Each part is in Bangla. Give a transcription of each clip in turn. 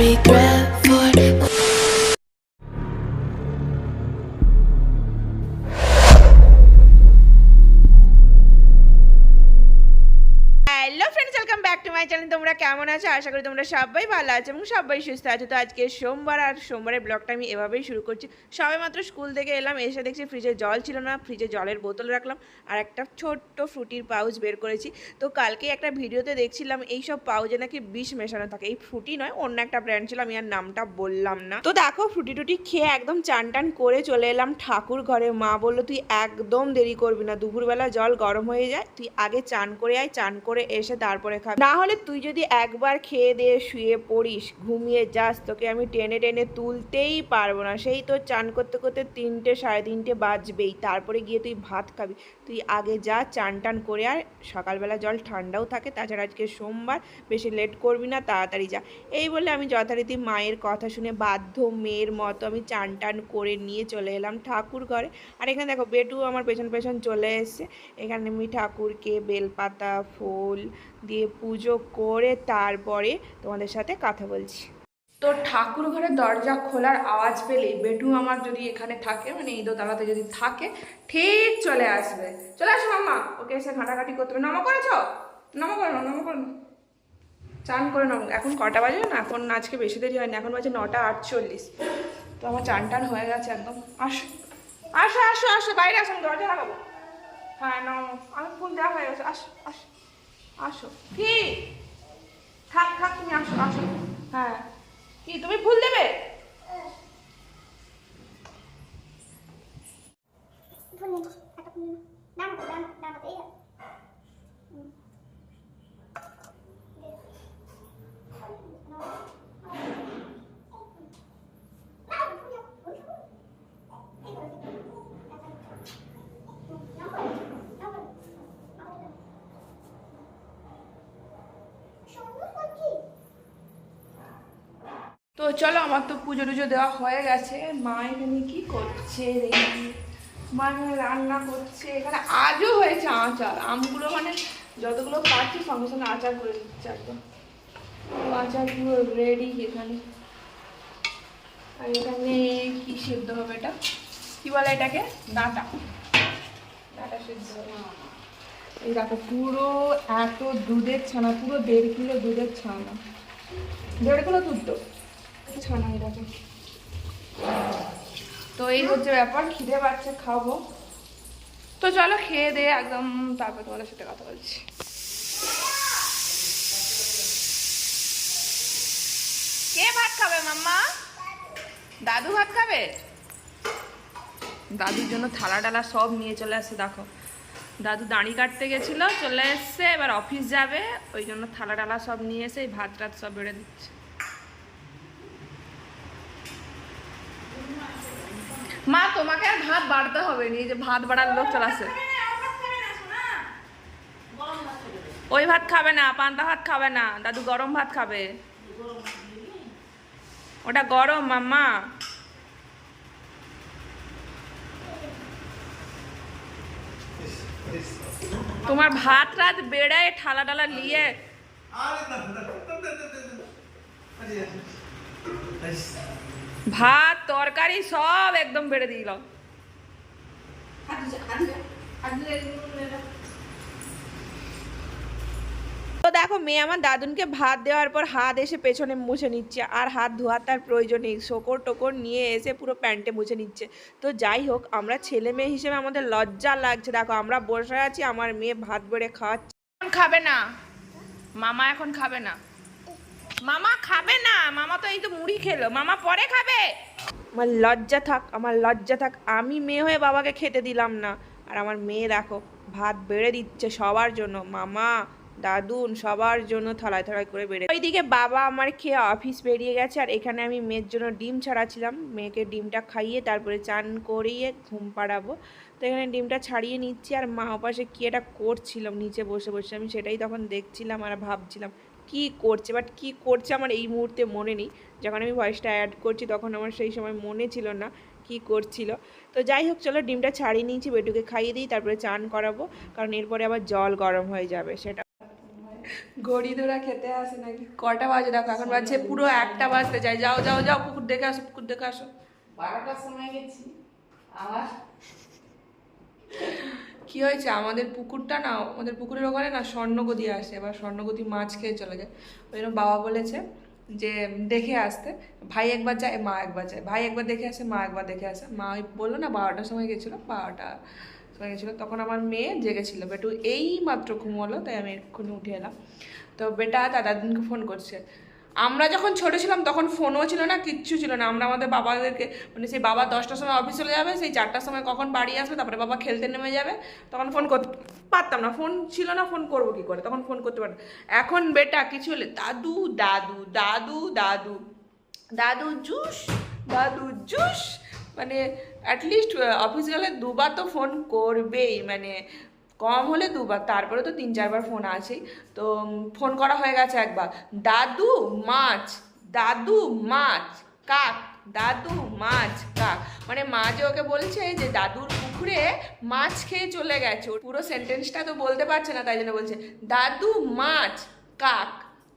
regret কেমন আছো? আশা করি তোমরা সবাই ভালো আছো এবং সবাই সুস্থ আছো। তো আজকে সোমবার আর সোমবারের ব্লগটা আমি এভাবেই শুরু করছি। সবে মাত্র স্কুল থেকে এলাম, এসে দেখছি ফ্রিজে জল ছিল না ফ্রিজে জলের বোতল রাখলাম আর একটা ছোট্ট ফ্রুটির পাউচ বের করেছি। তো কালকে একটা ভিডিওতে দেখছিলাম, এই সব পাউচে নাকি বিষ মেশানো থাকে। এই ফ্রুটি নয়, অন্য একটা ব্র্যান্ড ছিল, আমি আর নামটা বললাম না। তো দেখো ফ্রুটি টুটি খেয়ে একদম চান টান করে চলে এলাম ঠাকুর ঘরে। মা বলল, তুই একদম দেরি করবি না, দুপুরবেলা জল গরম হয়ে যায়, তুই আগে চান করে আয়, চান করে এসে তারপরে খাবি। না হলে তুই যদি একবার খেয়ে দিয়ে শুয়ে পড়িস, ঘুমিয়ে যাস, তোকে আমি টেনে টেনে তুলতেই পারব না। সেই তো চান করতে করতে তিনটে সাড়ে তিনটে বাজবেই, তারপরে গিয়ে তুই ভাত খাবি। তুই আগে যা, চান টান করে আর সকালবেলা জল ঠান্ডাও থাকে, তাছাড়া আজকে সোমবার, বেশি লেট করবি না, তাড়াতাড়ি যা। এই বলে আমি যথারীতি মায়ের কথা শুনে বাধ্য মেয়ের মতো আমি চান টান করে নিয়ে চলে এলাম ঠাকুর ঘরে। আর এখানে দেখো, বেটু আমার পেছন পেছন চলে এসছে। এখানে আমি ঠাকুরকে বেলপাতা, ফুল দিয়ে পুজো করে তারপরে তোমাদের সাথে কথা বলছি। তো ঠাকুর ঘরের দরজা খোলার আওয়াজ পেলেই বেটু আমার যদি এখানে থাকে মানে এই দোতলাতে যদি থাকে, ঠিক চলে আসবে। চলে আসো মামা ওকে এসে ঘাটাঘাটি করতে হবে। নমা করেছ? নমা করো নমা করো চান করে নেব এখন কটা বাজে না? এখন আজকে বেশি দেরি হয়নি। এখন বাজে নটা আটচল্লিশ। তো আমার চান টান হয়ে গেছে একদম। আসো। আসো আসো আসো। বাইরে আসুন দরজা লাগাবো। হ্যাঁ নাও আমি ফুল দেওয়া হয়ে গেছে। আসো আসো। আসো। কি? থাক থাক তুমি আসো আসো। হ্যাঁ। কি তুমি ফুল দেবে? তো চলো, আমার তো পুজো টুজো দেওয়া হয়ে গেছে। মা এখানে কি করছে মা এখানে রান্না করছে। এখানে আজও হয়েছে আচার। আমগুলো মানে যতগুলো পাচ্ছি সঙ্গে সঙ্গে আচার করে দিচ্ছে একদম। আচার পুরো রেডি এখানে। আর এখানে কি সেদ্ধ হবে এটা? কি বলে এটাকে? ডাঁটা। ডাঁটা সেদ্ধ এই দেখো, পুরো এত দুধের ছানা, পুরো দেড় কিলো দুধের ছানা। দেড় কিলো দুধ তো। ছানা এরকম তো এই হচ্ছে ব্যাপার, খিদে পাচ্ছে, খাব। তো চলো খেয়ে দিয়ে একদম তারপর তোমাদের সাথে কথা বলছি। কে ভাত খাবে মাম্মা? দাদু ভাত খাবে? দাদুর জন্য থালা টালা সব নিয়ে চলে আসছে দেখো। দাদু দাঁড়ি কাটতে গেছিল, চলে এসছে, এবার অফিস যাবে, ওই জন্য থালা টালা সব নিয়ে এসে ভাত টাত সব বেড়ে দিচ্ছে। মা তোমাকে আর ভাত বাড়তে হবে নি যে ভাত বাড়ার লোক চলে আসে ওই ভাত খাবে না পান্তা ভাত খাবে না দাদু গরম ভাত খাবে ওটা গরম মাম্মা তোমার ভাত রাত বেড়ে ঠালা টালা নিয়ে ভাত, তরকারি সব একদম বেড়ে দিল তো দেখো, মেয়ে আমার দাদুনকে ভাত দেওয়ার পর হাত এসে পেছনে মুছে নিচ্ছে, আর হাত ধোয়ার তার প্রয়োজন নেই। শোকর টোকর নিয়ে এসে পুরো প্যান্টে মুছে নিচ্ছে। তো যাই হোক, আমরা ছেলে মেয়ে হিসেবে আমাদের লজ্জা লাগছে। দেখো, আমরা বসে আছি, আমার মেয়ে ভাত বেড়ে খাওয়াচ্ছে। খাবে না। মামা এখন খাবে না। মামা খাবে না, মামা তো এই তো মুড়ি খেলো, মামা পরে খাবে। আমার লজ্জা থাক, আমার লজ্জা থাক, আমি মেয়ে হয়ে বাবাকে খেতে দিলাম না। আর আমার মেয়ে দেখো, ভাত বেড়ে দিচ্ছে সবার জন্য। মামা দাদুন সবার জন্য থালায় থালায় করে বেড়ে ওইদিকে বাবা আমার খেয়ে অফিস বেরিয়ে গেছে, আর এখানে আমি মেয়ের জন্য ডিম ছাড়াচ্ছিলাম মেয়েকে ডিমটা খাইয়ে তারপরে চান করিয়ে ঘুম পাড়াবো। তো এখানে ডিমটা ছাড়িয়ে নিচ্ছি, আর মা ওপাশে কি এটা করছিলাম নিচে বসে বসে। আমি সেটাই তখন দেখছিলাম আর ভাবছিলাম কি করছে বাট কি করছে আমার এই মুহূর্তে মনে নেই। যখন আমি ভয়েসটা অ্যাড করছি তখন আমার সেই সময় মনে ছিল না কি করছিল। তো যাই হোক চলো ডিমটা ছাড়িয়ে নিয়েছি বেটুকে খাইয়ে দিই তারপরে চান করাবো কারণ এরপরে আবার জল গরম হয়ে যাবে সেটা। ঘড়ি ধরা খেতে আসে নাকি? কটা বাজে? দেখো এখন বাজছে পুরো একটা বাজতে যায়। যাও যাও যাও পুকুর দেখে আসো পুকুর দেখে আসো। বারোটার সময় গেছি আবার কি হয়েছে? আমাদের পুকুরটা না, আমাদের পুকুরের ওখানে না স্বর্ণগতি আসে, এবার স্বর্ণগতি মাছ খেয়ে চলে যায়। ওই জন্য বাবা বলেছে যে, দেখে আসতে। ভাই একবার যায়, মা একবার যায়। ভাই একবার দেখে আসে, মা একবার দেখে আসে। মা ওই বলল না, বারোটার সময় গেছিল, বারোটা সময় গেছিল। তখন আমার মেয়ে জেগেছিল। বেটু এই মাত্র ঘুমোলো, তাই আমি এক্ষুনি উঠে এলাম। তো বেটা দাদাদিনকে ফোন করছে। আমরা যখন ছোট ছিলাম, তখন ফোনও ছিল না, কিচ্ছু ছিল না। আমরা আমাদের বাবাদেরকে মানে সেই বাবা দশটার সময় অফিস চলে যাবে, সেই চারটার সময় কখন বাড়ি আসবে, তারপরে বাবা খেলতে নেমে যাবে। তখন ফোন করতে পারতাম না। ফোন ছিল না ফোন করব কি করে? তখন ফোন করতে পারতাম এখন বেটা, কিছু হলে, দাদু দাদু দাদু দাদু। দাদু জুস দাদু জুস। মানে অ্যাটলিস্ট অফিস গেলে দুবার তো ফোন করবেই। মানে কম হলে দুবার, তারপরে তো তিন চারবার ফোন আছেই। তো ফোন করা হয়ে গেছে একবার। দাদু মাছ দাদু মাছ, কাক, দাদু মাছ, কাক। মানে মা যে ওকে বলছে যে দাদুর পুকুরে মাছ খেয়ে চলে গেছে। পুরো সেন্টেন্সটা তো বলতে পারছে না, তাই জন্য বলছে, দাদু মাছ, কাক।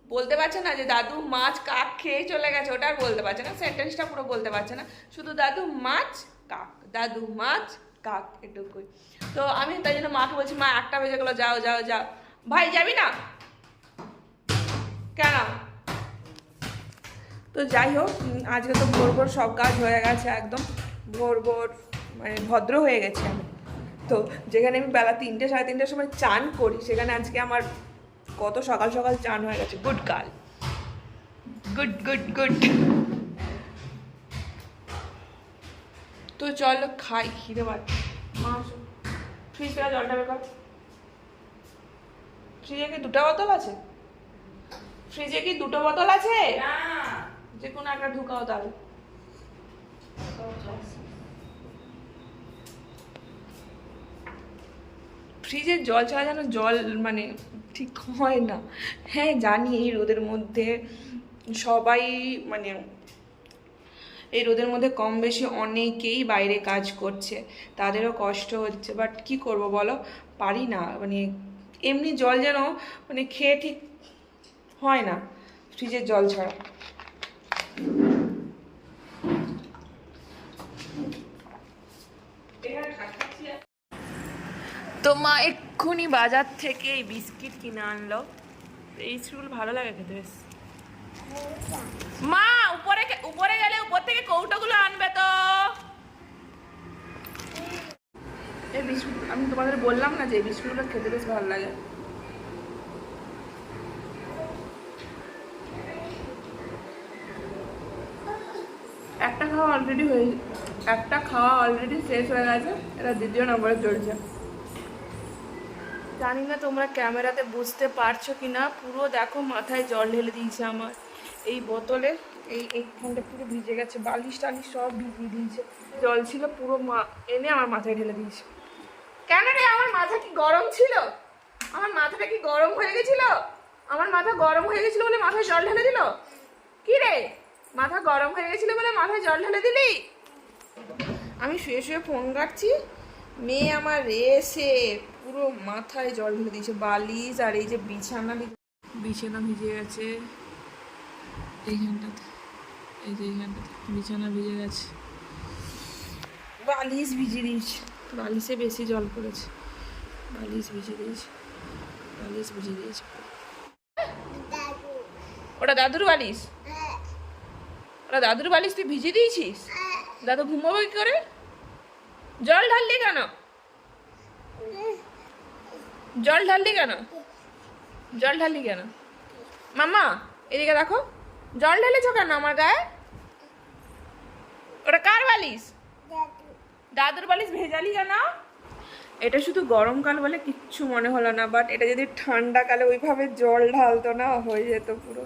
বলতে পারছে না যে দাদু মাছ, কাক খেয়ে চলে গেছে, ওটা আর বলতে পারছে না। সেন্টেন্সটা পুরো বলতে পারছে না। শুধু দাদু মাছ, কাক, দাদু মাছ, কাক, এটুকুই। তো আমি তাই জন্য মাকে বলছি মা একটা বেজে গেলো যাও যাও যাও। ভাই যাবি না? কেন? তো যাই হোক আজকে তো ভোর ভোর সব কাজ হয়ে গেছে একদম। ভোর ভোর মানে ভদ্র হয়ে গেছে আমি। তো যেখানে আমি বেলা তিনটে সাড়ে তিনটের সময় চান করি সেখানে আজকে আমার কত সকাল সকাল চান হয়ে গেছে। Good girl. Good good good. তো চল খাই খিদে পাচ্ছে। ফ্রিজ থেকে জলটা বের কর ফ্রিজে কি দুটো বোতল আছে? ফ্রিজে কি দুটো বোতল আছে? না। যে কোনো একটা ঢুকাও তাহলে। ফ্রিজের জল ছাড়া যেন জল মানে ঠিক হয় না। হ্যাঁ জানি এই রোদের মধ্যে সবাই মানে এই রোদের মধ্যে কম বেশি অনেকেই বাইরে কাজ করছে, তাদেরও কষ্ট হচ্ছে বাট কি করব বলো? পারি না মানে এমনি জল যেন মানে খেয়ে ঠিক হয় না, ফ্রিজের জল ছাড়া। তো মা এক্ষুনি বাজার থেকে এই বিস্কিট কিনে আনলো। এই বিস্কিটগুলো ভালো লাগে খেতে বেশ। মা, উপরে উপরে গেলে উপর থেকে কৌটোগুলো আনবে তো। এই বিস্কুট, আমি তোমাদের বললাম না যে এই বিস্কুটগুলো খেতে বেশ ভালো লাগে। একটা খাওয়া অলরেডি হয়ে, একটা খাওয়া অলরেডি শেষ হয়ে গেছে, এটা দ্বিতীয় নম্বরে চলছে। জানি না তোমরা ক্যামেরাতে বুঝতে পারছ কি না পুরো দেখো মাথায় জল ঢেলে দিয়েছে আমার। এই বোতলে এই এইখানটা পুরো ভিজে গেছে, বালিশ টালিশ সব ভিজিয়ে দিয়েছে। জল ছিল পুরো মা, এনে আমার মাথায় ঢেলে দিয়েছে। কেন রে, আমার মাথা কি গরম ছিল? আমার মাথাটা কি গরম হয়ে গেছিল? আমার মাথা গরম হয়ে গেছিল বলে মাথায় জল ঢেলে দিল? কি রে? মাথা গরম হয়ে গেছিল বলে মাথায় জল ঢেলে দিলি? আমি শুয়ে শুয়ে ফোন কাটছি মেয়ে আমার রেসে পুরো মাথায় জল ঢেলে দিয়েছে, বালিশ আর এই যে বিছানা বিছানা ভিজে গেছে। এইখানটাতে এই যে এইখানটাতে বিছানা ভিজে গেছে। বালিশ ভিজিয়ে দিয়েছে। বালিশে বেশি জল পড়েছে। বালিশ ভিজে দিয়েছে। বালিশ ভিজে দিয়েছে। ওটা দাদুর বালিশ? ওটা দাদুর বালিশ তুই ভিজিয়ে দিয়েছিস? দাদু ঘুমাবো কি করে? জল ঢাললি কেন? জল ঢাললি কেন? জল ঢাললি কেন? মামা এদিকে দেখো। জল ঢেলেছ কেন আমার গায়ে? ওটা কার বালিশ? দাদুর বালিশ ভেজালি কেন? এটা শুধু গরমকাল বলে কিচ্ছু মনে হলো না বাট এটা যদি ঠান্ডাকালে ওইভাবে জল ঢালতো না, হয়ে যেত পুরো।